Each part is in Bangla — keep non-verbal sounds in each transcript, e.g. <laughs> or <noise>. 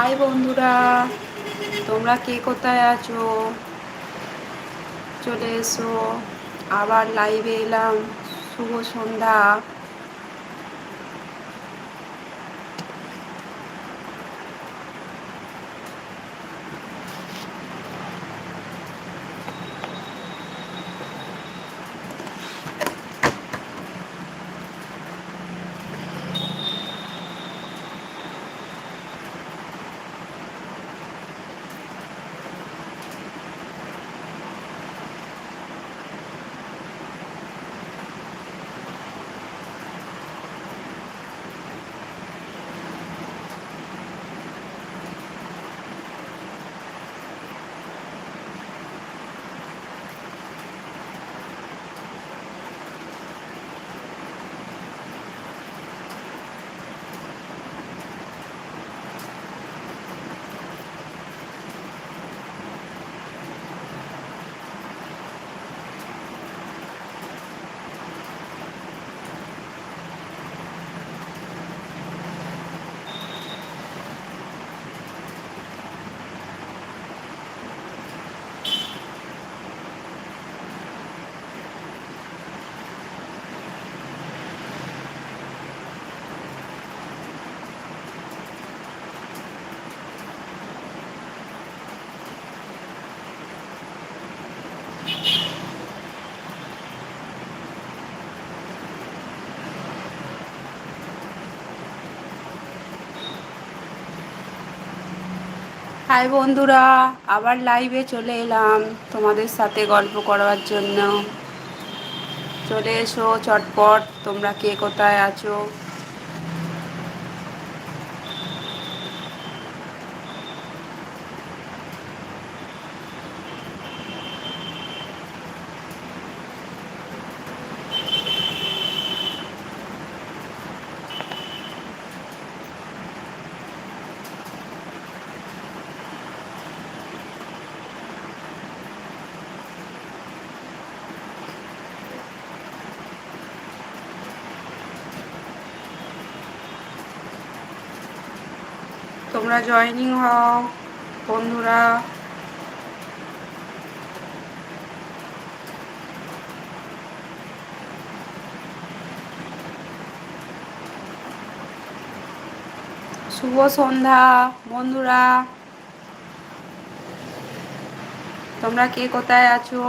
হাই বন্ধুরা তোমরা কে কোথায় আছো? চলে এসো আবার লাইভে এলাম। শুভ সন্ধ্যা। হাই বন্ধুরা, আবার লাইভে চলে এলাম তোমাদের সাথে গল্প করার জন্য। চলে এসো চটপট, তোমরা কে কোথায় আছো? তোমরা জয়নিং হও, বন্ধুরা। শুভ সন্ধ্যা, বন্ধুরা। তোমরা কে কোথায় আছো?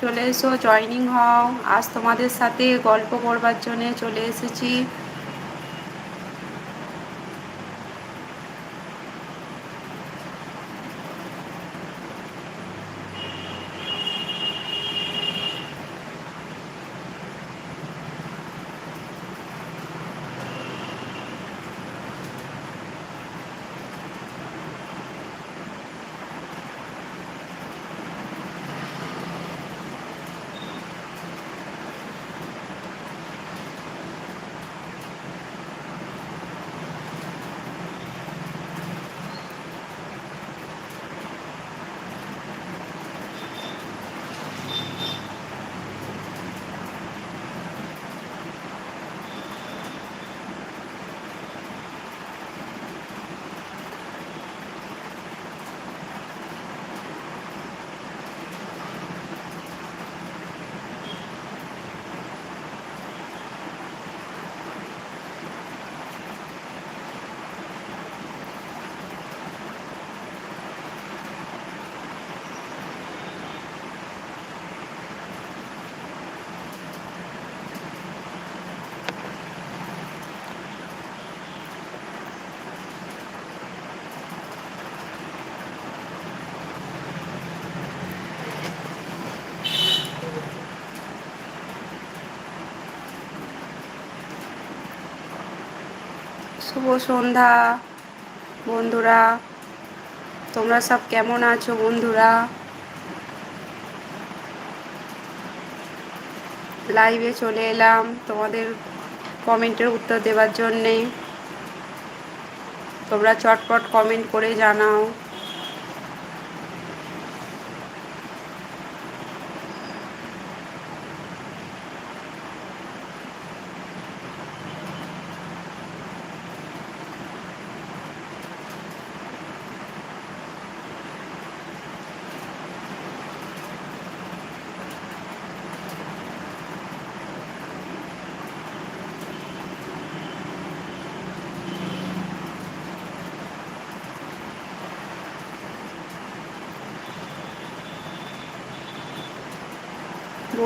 চলে এসো জয়নিং হও। আজ তোমাদের সাথে গল্প করবার জন্যে চলে এসেছি। শুভ সন্ধ্যা, বন্ধুরা। তোমরা সব কেমন আছো, বন্ধুরা? লাইভে চলে এলাম তোমাদের কমেন্টের উত্তর দেওয়ার জন্যে। তোমরা চটপট কমেন্ট করে জানাও।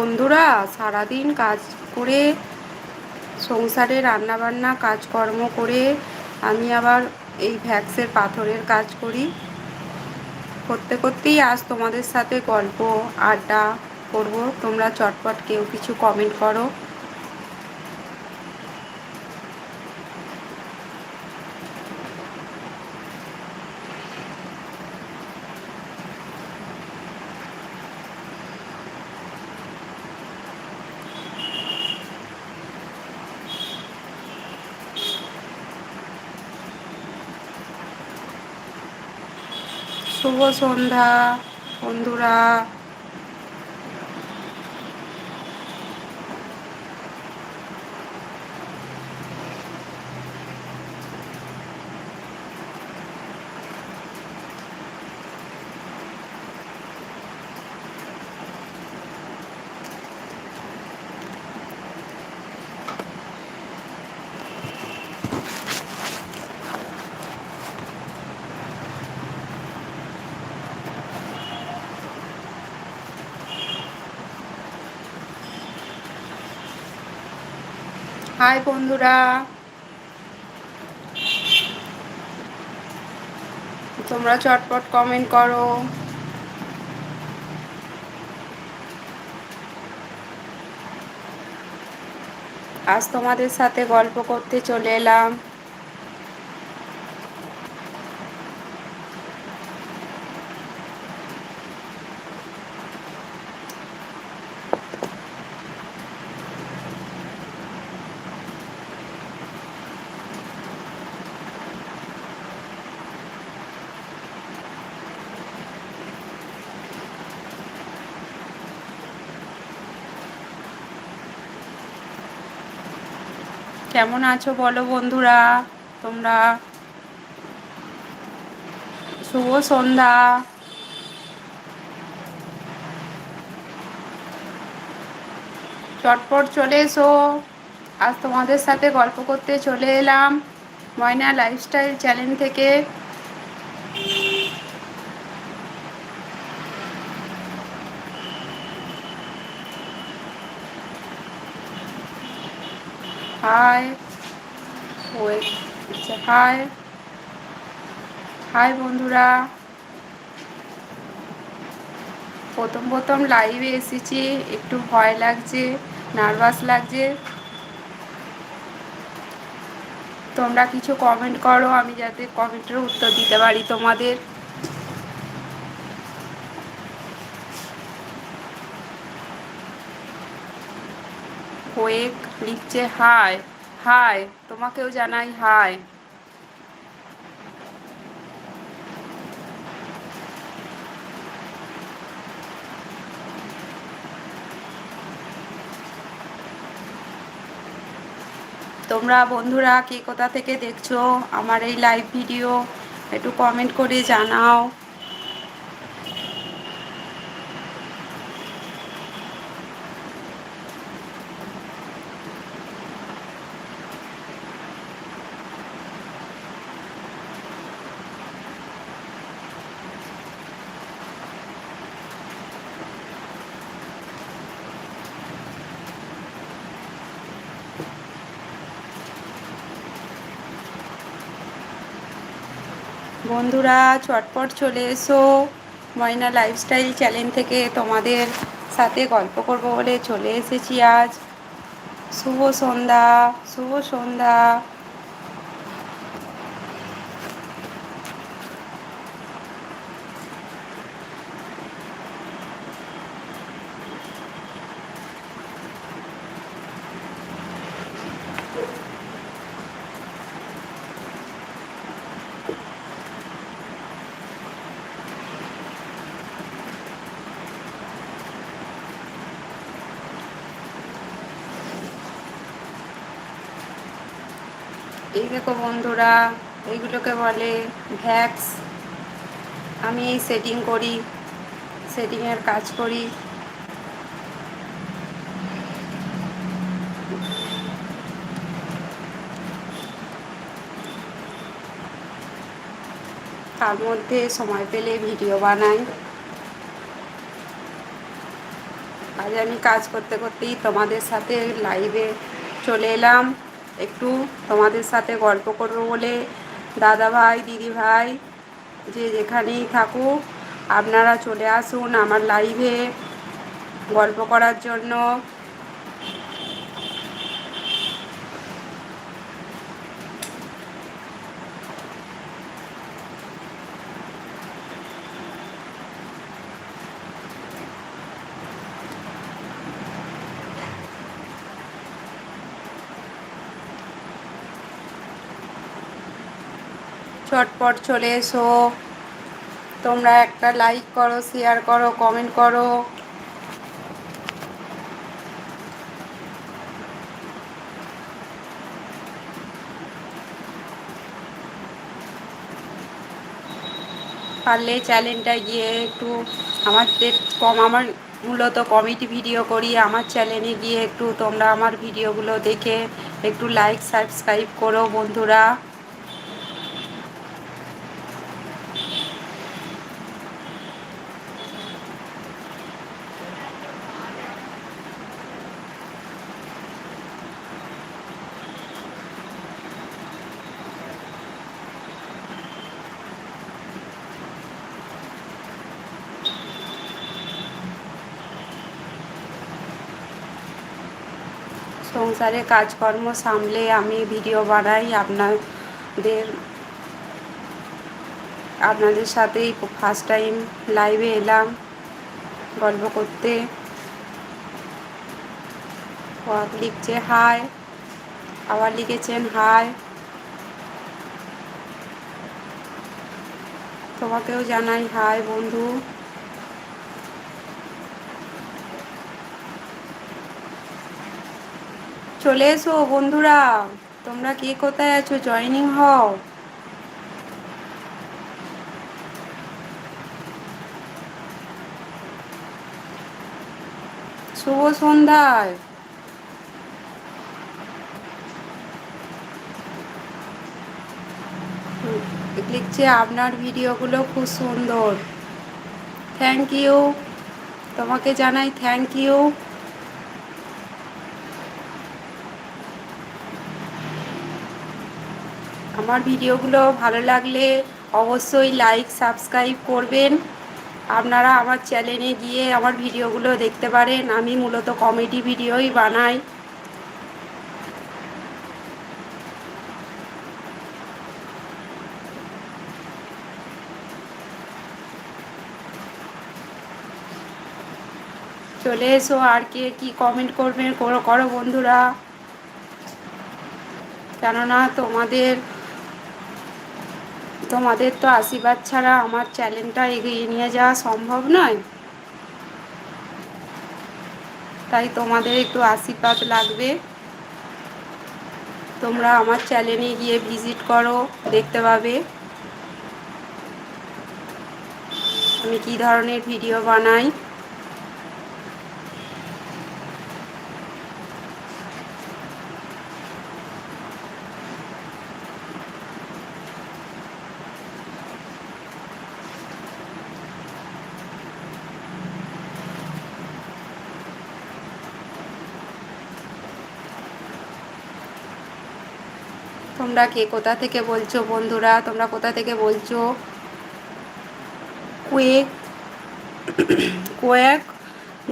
বন্ধুরা, সারাদিন কাজ করে, সংসারে রান্নাবান্না, কাজকর্ম করে আমি আবার এই ভ্যাক্সের পাথরের কাজ করি। করতে করতেই আজ তোমাদের সাথে গল্প, আড্ডা করব। তোমরা চটপট কেউ কিছু কমেন্ট করো। শুভ সন্ধ্যা বন্ধুরা। হাই বন্ধুরা। তোমরা চটপট কমেন্ট করো। আজ তোমাদের সাথে গল্প করতে চলে এলাম। কেমন আছো বলো বন্ধুরা? তোমরা শুভ সন্ধ্যা। চটপট চলে এসো। আজ তোমাদের সাথে গল্প করতে চলে এলাম ময়না লাইফস্টাইল চ্যানেল থেকে। হাই ওয়েট হাই হাই বন্ধুরা। প্রথম প্রথম লাইভে এসেছি। একটু ভয় লাগছে নার্ভাস লাগছে। তোমরা কিছু কমেন্ট করো, আমি যাতে কমেন্টের উত্তর দিতে পারি তোমাদের। কোয়েক লিখছে হাই হাই তোমাকেও জানাই হাই তোমরা বন্ধুরা, কে কোথা থেকে দেখছ আমার এই লাইভ ভিডিও একটু কমেন্ট করে জানাও। বন্ধুরা, চটপট চলে এসো। ময়না লাইফস্টাইল চ্যানেল থেকে তোমাদের সাথে গল্প করব বলে চলে এসেছি আজ। শুভ সন্ধ্যা শুভ সন্ধ্যা। এই দেখো বন্ধুরা, এইগুলোকে বলে ভ্যাক্স। আমি এই সেটিং করি, সেটিংয়ের কাজ করি। তার মধ্যে সময় পেলে ভিডিও বানাই। আজ আমি কাজ করতে করতেই তোমাদের সাথে লাইভে চলে এলাম। একটু তোমাদের সাথে গল্প করব বলে। দাদা ভাই দিদি ভাই যে যেখানেই থাকুক, আপনারা চলে আসুন আমার লাইভে গল্প করার জন্য। চটপট চলে এসো। তোমরা একটা লাইক করো শেয়ার করো কমেন্ট করো। পারলে চ্যানেলটা গিয়ে একটু আমাদের কম, আমার মূলত কমেডি ভিডিও করি। আমার চ্যানেলে গিয়ে একটু তোমরা আমার ভিডিওগুলো দেখে একটু লাইক সাবস্ক্রাইব করো বন্ধুরা। সংসারে কাজকর্ম সামলে আমি ভিডিও বানাই আপনাদের আপনাদের সাথেই ফার্স্ট টাইম লাইভে এলাম গল্প করতে। লিখছে হাই আবার লিখেছেন হাই তোমাকেও জানাই হাই বন্ধু। চলে এসো বন্ধুরা। তোমরা কে কোথায় আছো? জয়নিং হও। শুভ সন্ধ্যায়। লিখছে আপনার ভিডিওগুলো খুব সুন্দর। থ্যাংক ইউ তোমাকে জানাই থ্যাংক ইউ আমার ভিডিওগুলো ভালো লাগলে অবশ্যই লাইক সাবস্ক্রাইব করবেন। আপনারা আমার চ্যানেলে গিয়ে আমার ভিডিওগুলো দেখতে পারেন। আমি মূলত কমেডি ভিডিওই বানাই। চলে এসো, আর কে কি কমেন্ট করবেন করো বন্ধুরা। কেননা তোমাদের তোমাদের তো আশীর্বাদ ছাড়া আমার চ্যানেলটা এগিয়ে নিয়ে যাওয়া সম্ভব নয়। তাই তোমাদের একটু আশীর্বাদ লাগবে। তোমরা আমার চ্যানেলে গিয়ে ভিজিট করো, দেখতে পাবে। আমি কি ধরনের ভিডিও বানাই? তোমরা কে কোথা থেকে বলছো বন্ধুরা? তোমরা কোথা থেকে বলছো? কুয়েক, কোয়েক,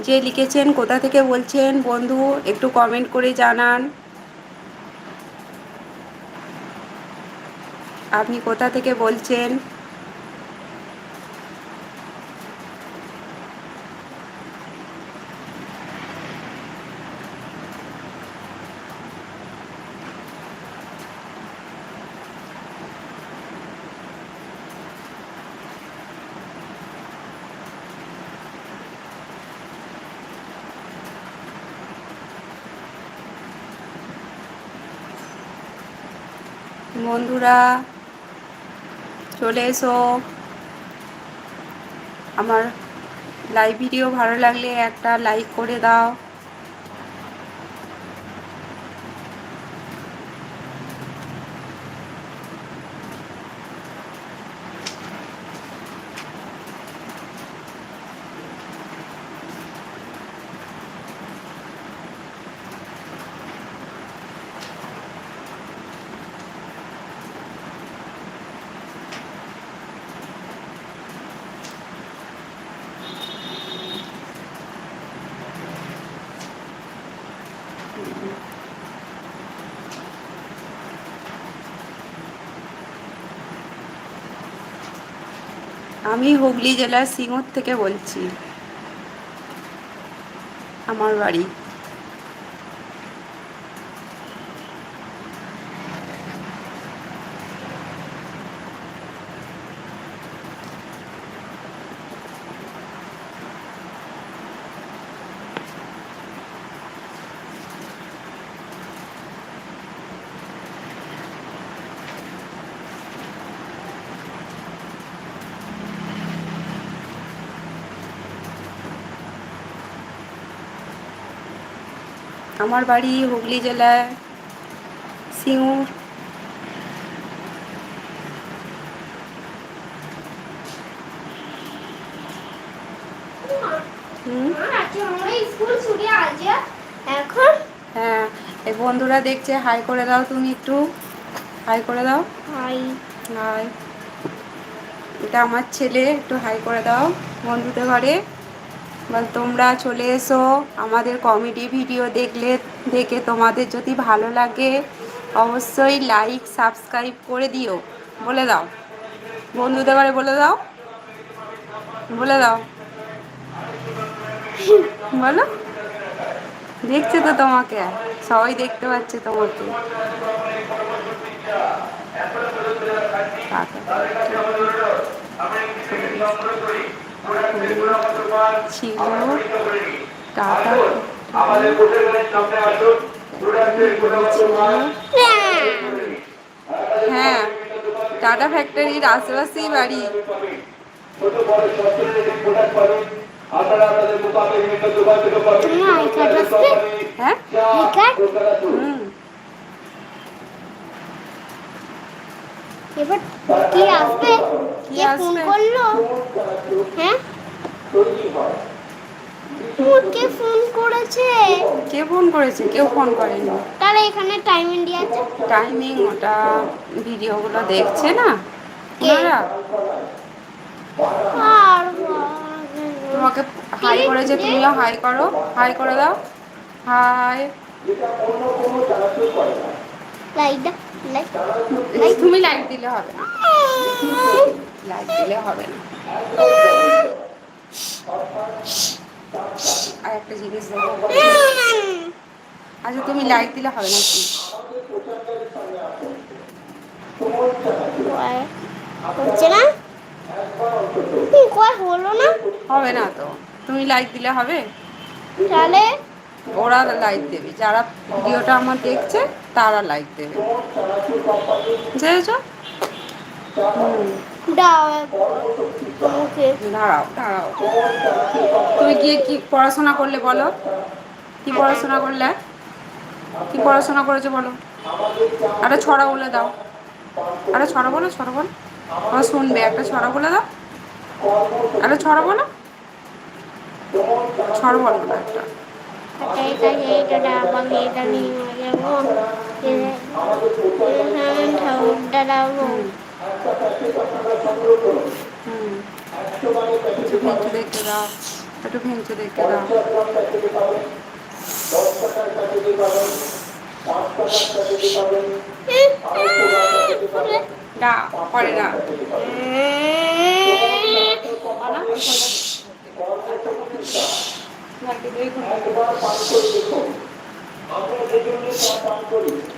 যে লিখেছেন কোথা থেকে বলছেন বন্ধু, একটু কমেন্ট করে জানান। আপনি কোথা থেকে বলছেন? বন্ধুরা চলে এসো। আমার লাইভ ভিডিও ভালো লাগলে একটা লাইক করে দাও। আমি হুগলি জেলার সিঙ্গুর থেকে বলছি। আমার বাড়ি। আমার বাড়ি হুগলি জেলায় সিঙ্গুর। হ্যাঁ এই বন্ধুরা দেখছে হাই করে দাও তুমি একটু। হাই করে দাও। হাই। হাই। এটা আমার ছেলে একটু হাই করে দাও বন্ধুদের ঘরে। বল, তোমরা চলে এসো, আমাদের কমেডি ভিডিও দেখলে, দেখে তোমাদের যদি ভালো লাগে, অবশ্যই লাইক সাবস্ক্রাইব করে দিও। বলে দাও। বন্ধুদের ঘরে বলে দাও। বলে দাও। <laughs> বলো। দেখছে তো তোমাকে। সবাই দেখতে পাচ্ছে তোমাকে। ছিল টাটা হ্যাঁ টাটা ফ্যাক্টরির আশেপাশেই বাড়ি তুমি আই কার্ড আসবে হ্যাঁ আই কার্ড হুম এবার কি আসবে কি ফোন করল? হ্যাঁ? কে ফোন করেছে? কে ফোন করেছে? কেউ ফোন করেনি। তাহলে এখানে টাইম ইন্ডিয়া আছে? টাইমিং ওটা ভিডিওগুলো দেখছে না? ওনারা? আর তোমাকে হাই করেছে তুমিও হাই করো। হাই করে দাও। হাই লাইট লাইট তুমি লাইক দিলে হবে না। লাইক দিলে হবে না। আর একটা জিনিস দেবো আচ্ছা তুমি লাইক দিলে হবে না কি? হচ্ছে না? কয় হলো না? হবে না তো। তুমি লাইক দিলে হবে? তাহলে? ওরা লাইক দেবে। যারা ভিডিওটা আমার দেখছে তারা লাইক দেবে। বুঝেছ? মুখে দাঁড়াও দাঁড়াও তুমি গিয়ে কি পড়াশোনা করলে বলো? কি পড়াশোনা করলে? কি পড়াশোনা করেছ বলো? একটা ছড়া বলে দাও। একটা ছড়া বলো ছড়া বলো। ও শুনবে একটা ছড়া বলে দাও। একটা ছড়া বলো। ছড়া বলো না একটা। এটা দাও একটু দেখতে দাও একটু ভেঙচু দেখতে দাও না করে না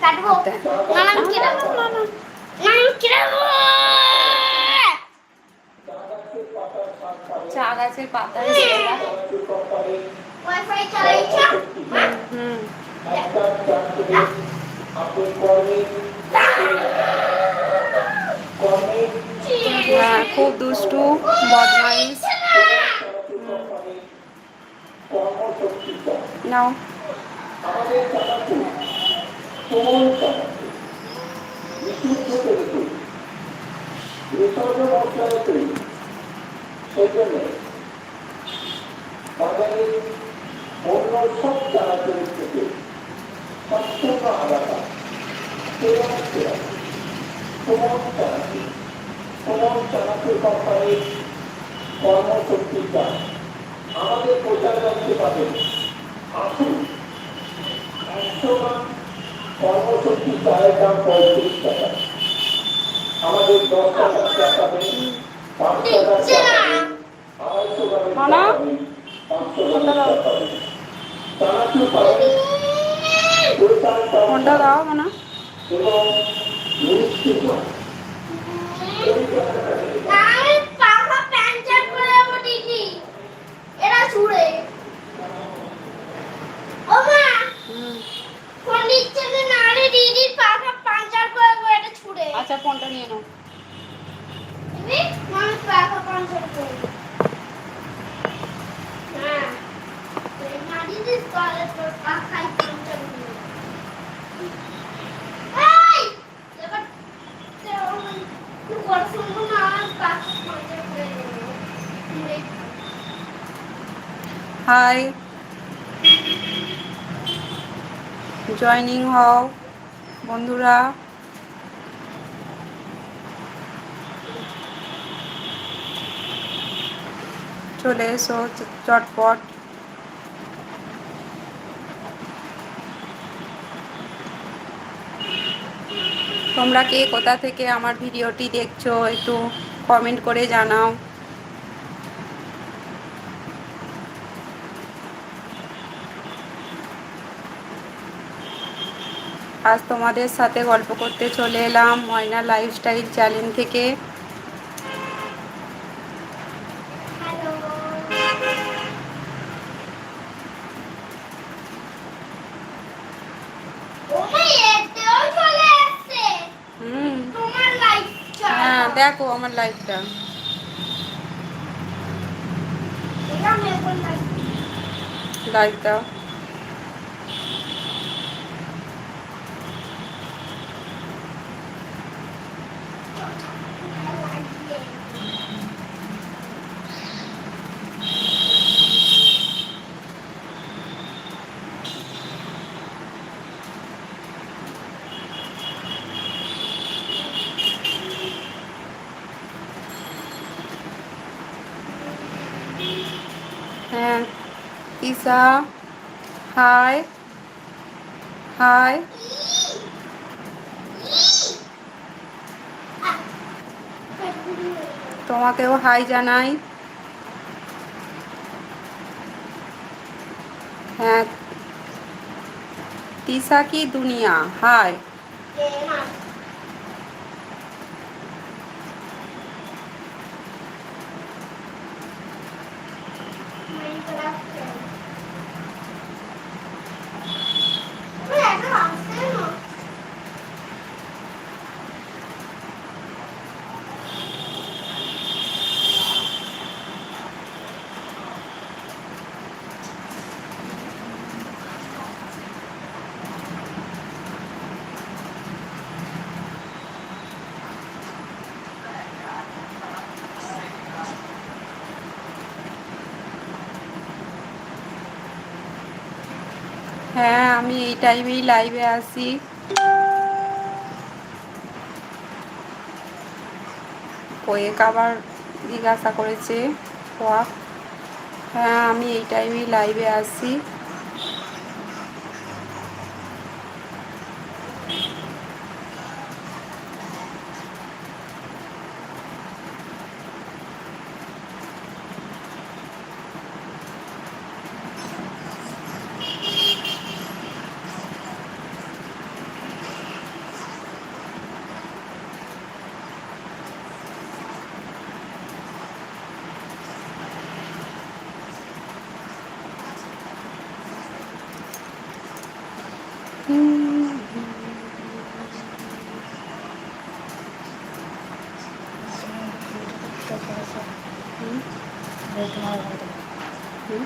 কাটবো। না না কেটে না না কেটে চা গাছের পাতা ওয়াইফাই চালাইছো হুম হ্যাঁ খুব দুষ্টু বদমাইশ নাও অন্য সব চালাচলের থেকে সম্পূর্ণ আলাদা সেরা সেরা সুমন চালাচল সুমন চালাচল কোম্পানির কর্মশক্তিটা আমাদের প্রচার রাখতে পাবেন আসুন একশো কর্মশক্তি চায়ের দাম পঁয়ত্রিশ টাকা আমাদের দশ টাকা চা পাবেন দিচ্ছে না মানা ফোনটা দাও ফোনটা দাও মানা আমি পাখা প্যাঞ্চার করে এরা ছুড়ে ও মা হুম ফোন দিচ্ছে যে না রে দিদির পাখা পাঞ্চার করে দেবো এটা ছুড়ে আচ্ছা ফোনটা নিয়ে নাও দিদি আমি পাখা পাঞ্চার করে দেবো। হ্যাঁ এই মা দিদির কলে তোর পাখাই পাঞ্চার করে দেবো। এই! এবার তুই কথা শুনব না আমার পাখা পাঞ্চার করে দেবো। হাই জয়নিং হও বন্ধুরা। চলে এসো চটপট। তোমরা কে? কোথা থেকে আমার ভিডিওটি দেখছ? একটু কমেন্ট করে জানাও। আজ তোমাদের সাথে গল্প করতে চলে এলাম ময়না লাইফস্টাইল চ্যানেল থেকে হ্যালো ওমা এতেও চলে আসছে হুম তোমার লাইট হ্যাঁ দেখো আমার লাইফটা এটা মেপল ঈশা হাই হাই তোমাকেও হাই জানাই। হ্যাঁ। তিসা কি দুনিয়া? হাই হ্যাঁ আমি এই টাইমেই লাইভে আসি কয়েক আবার জিজ্ঞাসা করেছে হ্যাঁ আমি এই টাইমেই লাইভে আসি হুম?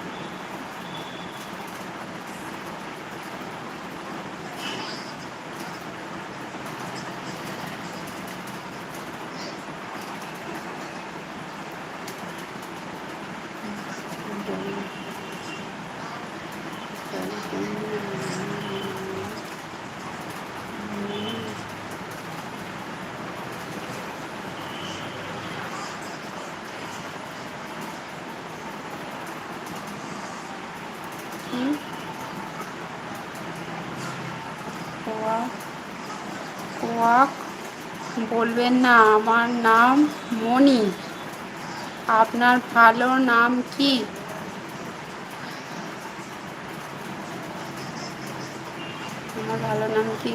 হুম? কোয়াক কোয়াক বলবেন না, আমার নাম মণি। আপনার ভালো নাম কি? আমার ভালো নাম কি?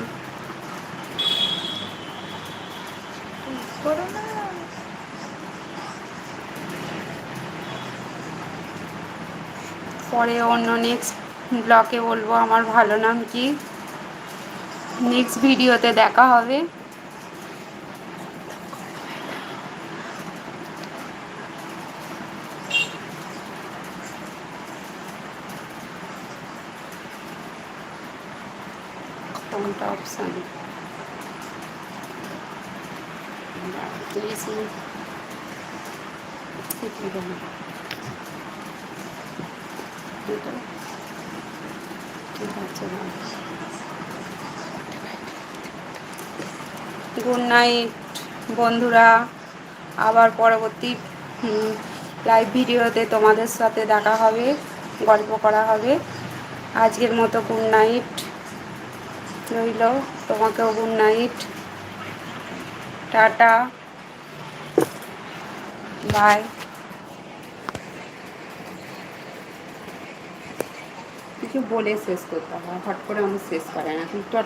পরে অন্য নেক্সট ব্লকে বলব, আমার ভালো নাম কি? নেক্সট ভিডিওতে দেখা হবে। কোনটা অপশান ঠিক আছে গুড নাইট, বন্ধুরা। আবার পরবর্তী লাইভ ভিডিওতে তোমাদের সাথে দেখা হবে, গল্প করা হবে। আজকের মতো গুড নাইট রইল। তোমাকেও গুড নাইট। টাটা। বাই। কিছু বলে শেষ করতে হয় হট করে আমি শেষ করে না। তুই